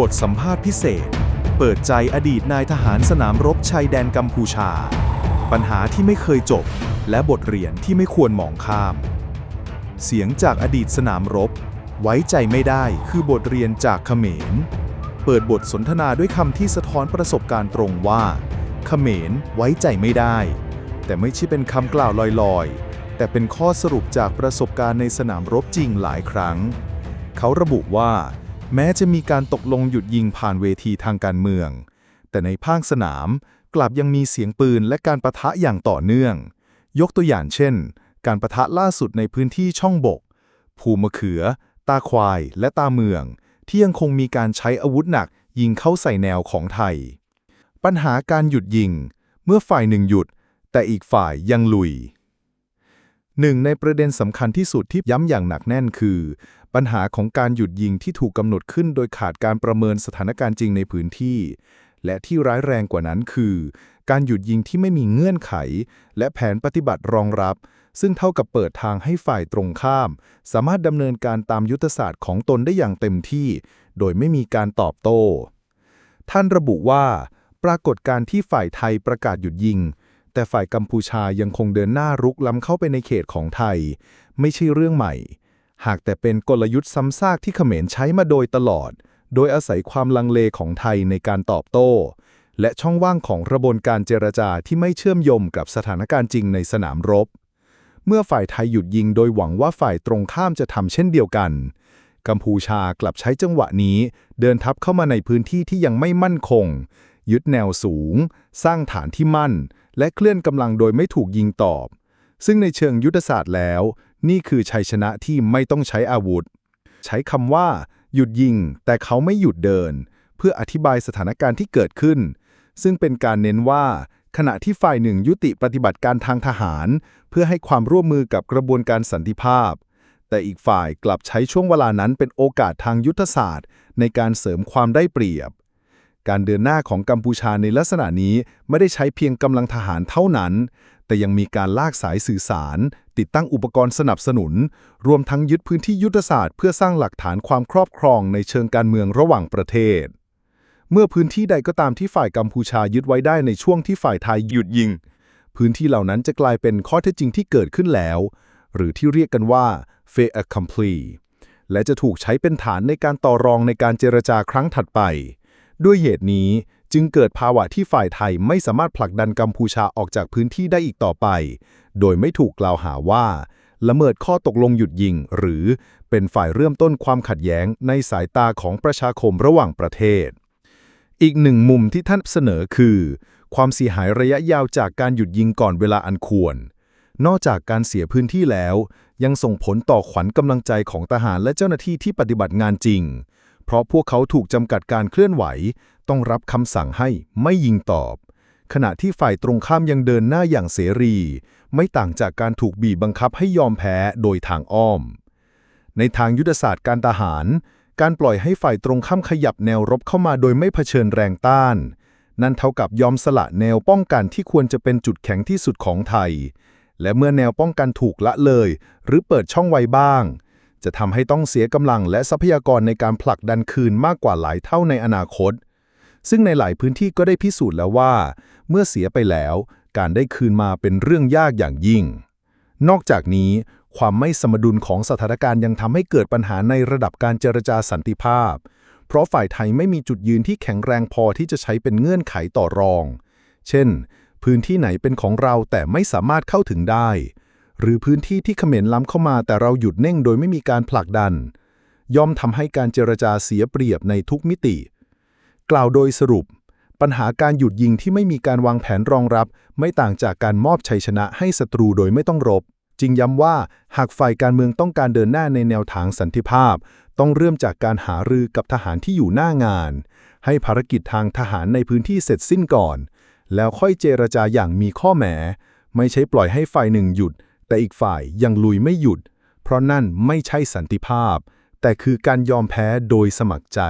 บทสัมภาษณ์พิเศษ เปิดใจอดีตนายทหารสนามรบชายแดนกัมพูชา ปัญหาที่ไม่เคยจบ และบทเรียนที่ไม่ควรมองข้าม เสียงจากอดีตสนามรบ ไว้ใจไม่ได้คือบทเรียนจากเขมร เปิดบทสนทนาด้วยคำที่สะท้อนประสบการณ์ตรงว่า เขมรไว้ใจไม่ได้ แต่ไม่ใช่เป็นคำกล่าวลอยๆ แต่เป็นข้อสรุปจากประสบการณ์ในสนามรบจริงหลายครั้ง เขาระบุว่า แม้จะมีการตกลงหยุดยิงผ่านเวทีทางการเมือง แต่ในภาคสนามกลับยังมีเสียงปืนและการประทะอย่างต่อเนื่อง ยกตัวอย่างเช่น การประทะล่าสุดในพื้นที่ช่องบก ภูมะเขือ ตาควาย และตาเมือง ที่ยังคงมีการใช้อาวุธหนักยิงเข้าใส่แนวของไทย ปัญหาการหยุดยิง เมื่อฝ่ายหนึ่งหยุด แต่อีกฝ่ายยังลุย หนึ่งในประเด็นสำคัญที่สุดที่ย้ำอย่างหนักแน่นคือ ปัญหาของการหยุดยิงที่ถูกกำหนดขึ้นโดยขาดการประเมินสถานการณ์จริงในพื้นที่ และที่ร้ายแรงกว่านั้นคือ การหยุดยิงที่ไม่มีเงื่อนไข และแผนปฏิบัติรองรับ ซึ่งเท่ากับเปิดทางให้ฝ่ายตรงข้าม สามารถดำเนินการตามยุทธศาสตร์ของตนได้อย่างเต็มที่ โดยไม่มีการตอบโต้ ท่านระบุว่า ปรากฏการณ์ที่ฝ่ายไทยประกาศหยุดยิง แต่ฝ่ายกัมพูชายังคงเดินหน้ารุกล้ำเข้าไปในเขตของไทย ไม่ใช่เรื่องใหม่ หากแต่เป็นกลยุทธ์ซ้ำซากที่เขมรใช้มาโดยตลอด โดยอาศัยความลังเลของไทยในการตอบโต้ และช่องว่างของกระบวนการเจรจาที่ไม่เชื่อมโยงกับสถานการณ์จริงในสนามรบ เมื่อฝ่ายไทยหยุดยิงโดยหวังว่าฝ่ายตรงข้ามจะทำเช่นเดียวกัน กัมพูชากลับใช้จังหวะนี้ เดินทับเข้ามาในพื้นที่ที่ยังไม่มั่นคง ยึดแนวสูง สร้างฐานที่มั่น และเคลื่อนกำลังโดยไม่ถูกยิงตอบ ซึ่งในเชิงยุทธศาสตร์แล้ว นี่คือชัยชนะที่ไม่ต้องใช้อาวุธ ใช้คำว่า หยุดยิง แต่เขาไม่หยุดเดิน เพื่ออธิบายสถานการณ์ที่เกิดขึ้น ซึ่งเป็นการเน้นว่า ขณะที่ฝ่ายหนึ่งยุติปฏิบัติการทางทหาร เพื่อให้ความร่วมมือกับกระบวนการสันติภาพ แต่อีกฝ่ายกลับใช้ช่วงเวลานั้นเป็นโอกาสทางยุทธศาสตร์ ในการเสริมความได้เปรียบ การเดินหน้าของกัมพูชาในลักษณะนี้ไม่ได้ใช้เพียงกำลังทหารเท่านั้น แต่ยังมีการลากสายสื่อสาร ติดตั้งอุปกรณ์สนับสนุน รวมทั้งยึดพื้นที่ยุทธศาสตร์เพื่อสร้างหลักฐานความครอบครองในเชิงการเมืองระหว่างประเทศ เมื่อพื้นที่ใดก็ตามที่ฝ่ายกัมพูชายึดไว้ได้ในช่วงที่ฝ่ายไทยหยุดยิง พื้นที่เหล่านั้นจะกลายเป็นข้อเท็จจริงที่เกิดขึ้นแล้ว หรือที่เรียกกันว่า fait accompli และจะถูกใช้เป็นฐานในการต่อรองในการเจรจาครั้งถัดไป ด้วยเหตุนี้จึงเกิดภาวะที่ฝ่ายไทยไม่สามารถผลักดันกัมพูชาออกจากพื้นที่ได้อีกต่อไป โดยไม่ถูกกล่าวหาว่า ละเมิดข้อตกลงหยุดยิง หรือเป็นฝ่ายเริ่มต้นความขัดแย้งในสายตาของประชาคมระหว่างประเทศ อีกหนึ่งมุมที่ท่านเสนอคือ ความเสียหายระยะยาวจากการหยุดยิงก่อนเวลาอันควร นอกจากการเสียพื้นที่แล้ว ยังส่งผลต่อขวัญกำลังใจของทหารและเจ้าหน้าที่ที่ปฏิบัติงานจริง ราะพวกเขาถูกจำกัดการเคลื่อนไหว ต้องรับคำสั่งให้ไม่ยิงตอบ ขณะที่ฝ่ายตรงข้ามยังเดินหน้าอย่างเสรี ไม่ต่างจากการถูกบีบบังคับให้ยอมแพ้โดยทางอ้อม ในทางยุทธศาสตร์การทหาร การปล่อยให้ฝ่ายตรงข้ามขยับแนวรบเข้ามาโดยไม่เผชิญแรงต้าน นั่นเท่ากับยอมสละแนวป้องกันที่ควรจะเป็นจุดแข็งที่สุดของไทย และเมื่อแนวป้องกันถูกละเลย หรือเปิดช่องไว้บ้าง จะทำให้ต้องเสียกำลังและทรัพยากรในการผลักดันคืนมากกว่าหลายเท่าในอนาคต ซึ่งในหลายพื้นที่ก็ได้พิสูจน์แล้วว่า เมื่อเสียไปแล้ว การได้คืนมาเป็นเรื่องยากอย่างยิ่ง นอกจากนี้ ความไม่สมดุลของสถานการณ์ยังทำให้เกิดปัญหาในระดับการเจรจาสันติภาพ เพราะฝ่ายไทยไม่มีจุดยืนที่แข็งแรงพอที่จะใช้เป็นเงื่อนไขต่อรอง เช่น พื้นที่ไหนเป็นของเราแต่ไม่สามารถเข้าถึงได้ หรือพื้นที่ที่เขมรล้ำเข้ามาแต่เราหยุดเน่งโดยไม่มีการผลักดัน ย่อมทำให้การเจรจาเสียเปรียบในทุกมิติ กล่าวโดยสรุป ปัญหาการหยุดยิงที่ไม่มีการวางแผนรองรับ ไม่ต่างจากการมอบชัยชนะให้ศัตรูโดยไม่ต้องรบ จึงย้ำว่าหากฝ่ายการเมืองต้องการเดินหน้าในแนวทางสันติภาพ ต้องเริ่มจากการหารือกับทหารที่อยู่หน้างาน ให้ภารกิจทางทหารในพื้นที่เสร็จสิ้นก่อน แล้วค่อยเจรจาอย่างมีข้อแหมไม่ใช่ปล่อยให้ฝ่ายหนึ่งหยุด แต่อีกฝ่ายยังลุยไม่หยุด เพราะนั่นไม่ใช่สันติภาพ แต่คือการยอมแพ้โดยสมัครใจ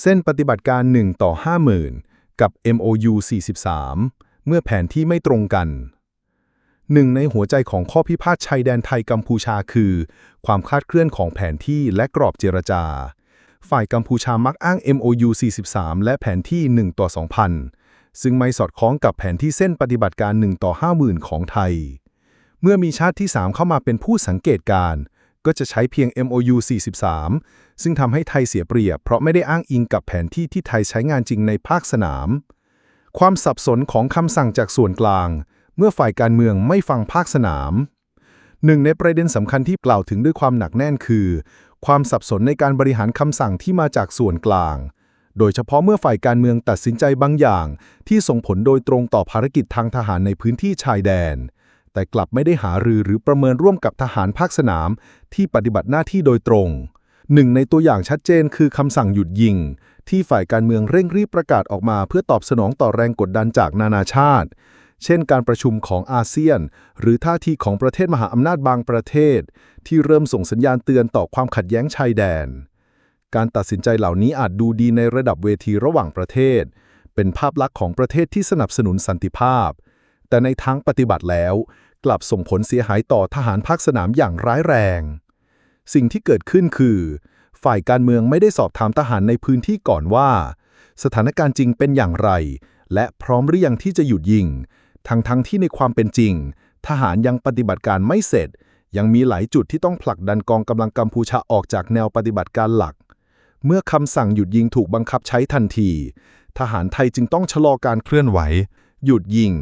เส้นปฏิบัติการ 1 ต่อ 50,000 กับ MOU 43 เมื่อแผนที่ไม่ตรงกันหนึ่งในหัวใจของข้อพิพาทชายแดนไทยกัมพูชาคือ ความคลาดเคลื่อนของแผนที่และกรอบเจรจา ฝ่ายกัมพูชามักอ้าง MOU 43 และแผนที่ 1 ต่อ 2,000 ซึ่งไม่สอดคล้องกับแผนที่เส้นปฏิบัติการ 1 ต่อ 50,000 ของไทย เมื่อมีชาติที่ 3 เข้ามาเป็นผู้สังเกตการ ก็จะใช้เพียง MOU 43 ซึ่งทำให้ไทยเสียเปรียบ เพราะไม่ได้อ้างอิงกับแผนที่ที่ไทยใช้งานจริงในภาคสนาม ความสับสนของคำสั่งจากส่วนกลาง เมื่อฝ่ายการเมืองไม่ฟังภาคสนาม หนึ่งในประเด็นสำคัญที่กล่าวถึงด้วยความหนักแน่นคือ ความสับสนในการบริหารคำสั่งที่มาจากส่วนกลางโดยเฉพาะเมื่อฝ่ายการเมืองตัดสินใจบางอย่าง ที่ส่งผลโดยตรงต่อภารกิจทางทหารในพื้นที่ชายแดน แต่กลับไม่ได้หารือหรือประเมินร่วมกับทหารภาคสนาม ที่ปฏิบัติหน้าที่โดยตรงหนึ่งในตัวอย่างชัดเจนคือคำสั่งหยุดยิง ที่ฝ่ายการเมืองเร่งรีบประกาศออกมา เพื่อตอบสนองต่อแรงกดดันจากนานาชาติ เช่นการประชุมของอาเซียน หรือท่าทีของประเทศมหาอำนาจบางประเทศ ที่เริ่มส่งสัญญาณเตือนต่อความขัดแย้งชายแดน การตัดสินใจเหล่านี้อาจดูดีในระดับเวทีระหว่างประเทศ เป็นภาพลักษณ์ของประเทศที่สนับสนุนสันติภาพ แต่ในทางปฏิบัติแล้ว กลับส่งผลเสียหายต่อทหารภาคสนามอย่างร้ายแรง สิ่งที่เกิดขึ้นคือ ฝ่ายการเมืองไม่ได้สอบถามทหารในพื้นที่ก่อนว่า สถานการณ์จริงเป็นอย่างไร และพร้อมหรือยังที่จะหยุดยิง ทั้งทั้งที่ในความเป็นจริง ทหารยังปฏิบัติการไม่เสร็จ ยังมีหลายจุดที่ต้องผลักดันกองกำลังกัมพูชาออกจากแนวปฏิบัติการหลัก เมื่อคำสั่งหยุดยิงถูกบังคับใช้ทันที ทหารไทยจึงต้องชะลอการเคลื่อนไหว หยุดยิง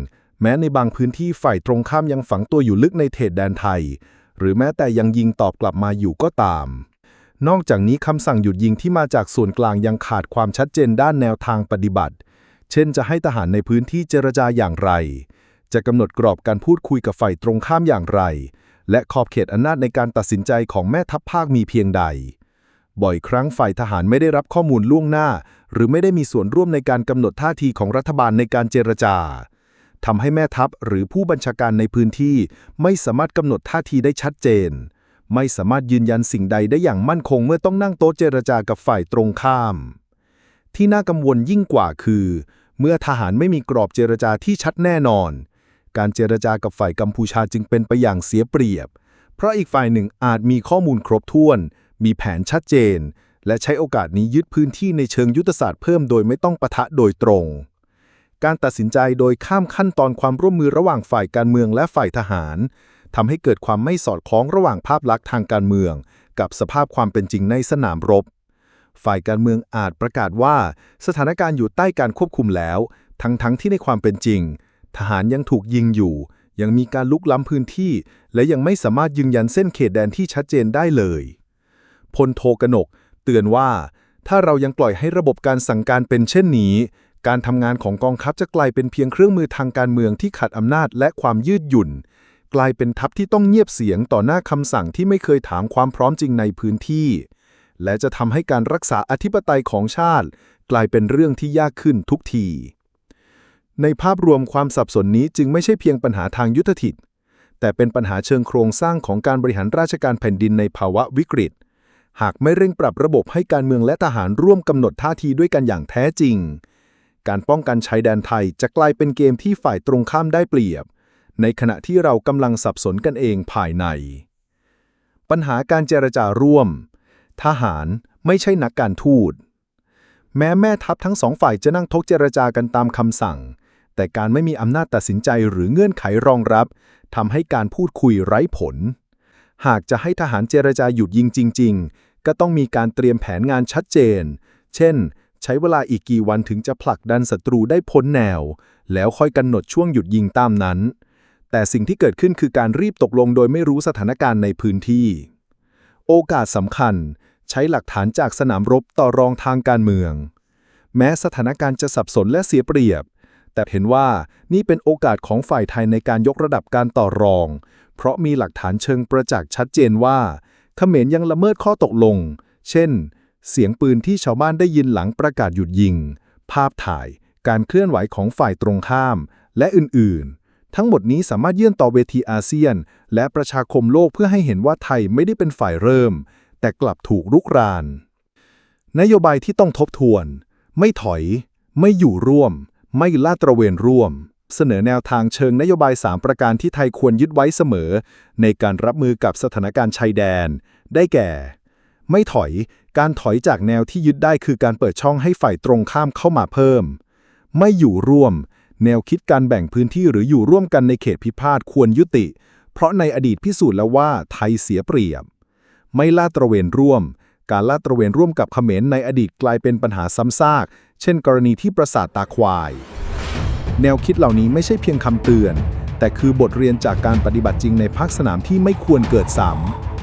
แม้ในบางพื้นที่ฝ่ายตรงข้ามยังฝังตัวอยู่ลึกในเขตแดนไทย หรือแม้แต่ยังยิงตอบกลับมาอยู่ก็ตาม นอกจากนี้คำสั่งหยุดยิงที่มาจากส่วนกลางยังขาดความชัดเจนด้านแนวทางปฏิบัติ เช่นจะให้ทหารในพื้นที่เจรจาอย่างไร จะกำหนดกรอบการพูดคุยกับฝ่ายตรงข้ามอย่างไร และขอบเขตอำนาจในการตัดสินใจของแม่ทัพภาคมีเพียงใด บ่อยครั้งฝ่ายทหารไม่ได้รับข้อมูลล่วงหน้า หรือไม่ได้มีส่วนร่วมในการกำหนดท่าทีของรัฐบาลในการเจรจา ทำให้แม่ทัพหรือผู้บัญชาการในพื้นที่ไม่สามารถกำหนดท่าทีได้ชัดเจน ไม่สามารถยืนยันสิ่งใดได้อย่างมั่นคงเมื่อต้องนั่งโต๊ะเจรจากับฝ่ายตรงข้าม ที่น่ากังวลยิ่งกว่าคือ เมื่อทหารไม่มีกรอบเจรจาที่ชัดแน่นอน การเจรจากับฝ่ายกัมพูชาจึงเป็นไปอย่างเสียเปรียบ เพราะอีกฝ่ายหนึ่งอาจมีข้อมูลครบถ้วน มีแผนชัดเจน และใช้โอกาสนี้ยึดพื้นที่ในเชิงยุทธศาสตร์เพิ่มโดยไม่ต้องปะทะโดยตรง การตัดสินใจโดยข้ามขั้นตอนความร่วมมือระหว่างฝ่ายการเมืองและฝ่ายทหารทำให้เกิดความไม่สอดคล้องระหว่างภาพลักษณ์ทางการเมือง กับสภาพความเป็นจริงในสนามรบ ฝ่ายการเมืองอาจประกาศว่า สถานการณ์อยู่ใต้การควบคุมแล้ว ทั้งๆทที่ในความเป็นจริง ทหารยังถูกยิงอยู่ ยังมีการลุกล้ำพื้นที่ และยังไม่สามารถยืนยันเส้นเขตแดนที่ชัดเจนได้เลยพลโทกนก เตือนว่า ถ้าเรายังปล่อยให้ระบบการสั่งการเป็นเช่นนี้ การทำงานของกองทัพจะกลายเป็นเพียงเครื่องมือทางการเมืองที่ขัดอำนาจและความยืดหยุ่น กลายเป็นทัพที่ต้องเงียบเสียงต่อหน้าคำสั่งที่ไม่เคยถามความพร้อมจริงในพื้นที่ และจะทำให้การรักษาอธิปไตยของชาติ กลายเป็นเรื่องที่ยากขึ้นทุกที ในภาพรวมความสับสนนี้จึงไม่ใช่เพียงปัญหาทางยุทธศิลป์แต่เป็นปัญหาเชิงโครงสร้างของการบริหารราชการแผ่นดินในภาวะวิกฤต หากไม่เร่งปรับระบบให้การเมืองและทหารร่วมกำหนดท่าทีด้วยกันอย่างแท้จริง การป้องกันชายแดนไทยจะกลายเป็นเกมที่ฝ่ายตรงข้ามได้เปรียบ ในขณะที่เรากำลังสับสนกันเองภายใน ปัญหาการเจรจาร่วม ทหารไม่ใช่นักการทูต แม้แม่ทัพทั้งสองฝ่ายจะนั่งทกเจรจากันตามคำสั่ง แต่การไม่มีอำนาจตัดสินใจหรือเงื่อนไขรองรับทำให้การพูดคุยไร้ผล หากจะให้ทหารเจรจาหยุดยิงจริง ๆ ก็ต้องมีการเตรียมแผนงานชัดเจน เช่น ใช้เวลาอีกกี่วันถึงจะผลักดันศัตรูได้พ้นแนว แล้วค่อยกำหนดช่วงหยุดยิงตามนั้น แต่สิ่งที่เกิดขึ้นคือการรีบตกลงโดยไม่รู้สถานการณ์ในพื้นที่ โอกาสสำคัญ ใช้หลักฐานจากสนามรบต่อรองทางการเมือง แม้สถานการณ์จะสับสนและเสียเปรียบ แต่เห็นว่านี่เป็นโอกาสของฝ่ายไทยในการยกระดับการต่อรอง เพราะมีหลักฐานเชิงประจักษ์ชัดเจนว่าเขมรยังละเมิดข้อตกลง เช่น เสียงปืนที่ชาวบ้านได้ยินหลังประกาศหยุดยิง ภาพถ่าย การเคลื่อนไหวของฝ่ายตรงข้าม และอื่นๆ ทั้งหมดนี้สามารถยื่นต่อเวทีอาเซียน และประชาคมโลกเพื่อให้เห็นว่าไทยไม่ได้เป็นฝ่ายเริ่ม แต่กลับถูกรุกราน นโยบายที่ต้องทบทวน ไม่ถอย ไม่อยู่ร่วม ไม่ลาดตระเวนร่วม เสนอแนวทางเชิงนโยบาย 3 ประการที่ไทยควรยึดไว้เสมอ ในการรับมือกับสถานการณ์ชายแดน ได้แก่ ไม่ถอย การถอยจากแนวที่ยึดได้คือการเปิดช่องให้ฝ่ายตรงข้ามเข้ามาเพิ่ม ไม่อยู่ร่วม แนวคิดการแบ่งพื้นที่หรืออยู่ร่วมกันในเขตพิพาทควรยุติ เพราะในอดีตพิสูจน์แล้วว่าไทยเสียเปรียบ ไม่ลาดตระเวนร่วม การลาดตระเวนร่วมกับเขมรในอดีตกลายเป็นปัญหาซ้ำซาก เช่น กรณีที่ปราสาทตาควาย แนวคิดเหล่านี้ไม่ใช่เพียงคำเตือน แต่คือบทเรียนจากการปฏิบัติจริงในภาคสนามที่ไม่ควรเกิดซ้ำ